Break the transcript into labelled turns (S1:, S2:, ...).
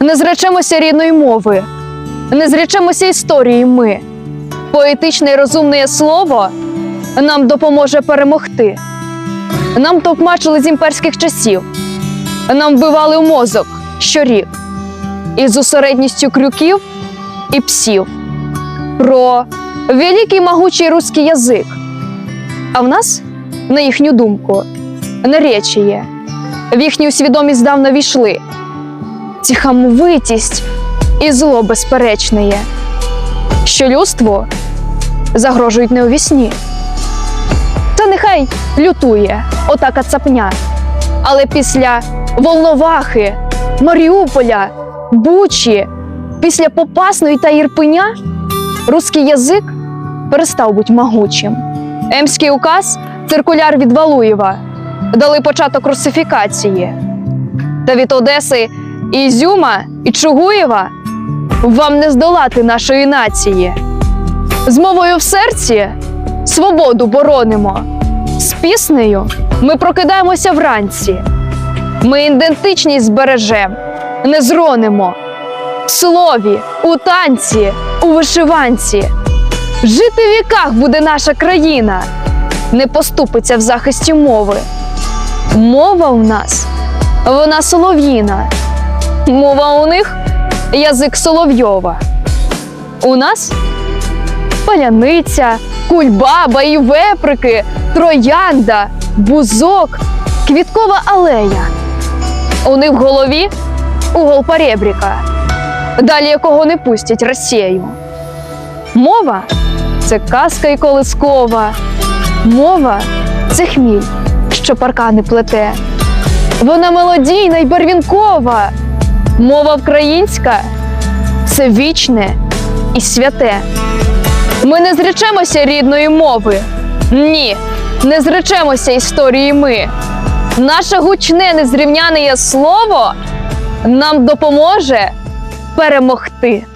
S1: Не зречемося рідної мови, не зречемося історії ми. Поетичне і розумне слово нам допоможе перемогти. Нам товкмачили з імперських часів, нам вбивали в мозок щорік із зосередністю крюків і псів про великий могучий руський язик. А в нас, на їхню думку, наречіє. В їхню свідомість давно війшли. Ці і зло безперечне є, що людству загрожують не у вісні. Та нехай лютує отака цапня. Але після Волновахи, Маріуполя, Бучі, після Попасної та Ірпеня руський язик перестав бути могучим. Емський указ, циркуляр від Валуєва, дали початок русифікації. Та від Одеси, Ізюма і Чугуєва вам не здолати нашої нації. З мовою в серці свободу боронимо. З піснею ми прокидаємося вранці. Ми ідентичність збережем, не зронимо. В слові, у танці, у вишиванці. Жити в віках буде наша країна, не поступиться в захисті мови. Мова у нас, вона солов'їна. Мова у них язик Соловйова. У нас паляниця, кульбаба і веприки, троянда, бузок, квіткова алея. У них в голові угол поребріка, далі якого не пустять Росію. Мова це казка і колискова. Мова це хміль, що паркани плете. Вона мелодійна й барвінкова. Мова українська це вічне і святе. Ми не зречемося рідної мови. Ні, не зречемося історії ми. Наше гучне незрівняне слово нам допоможе перемогти.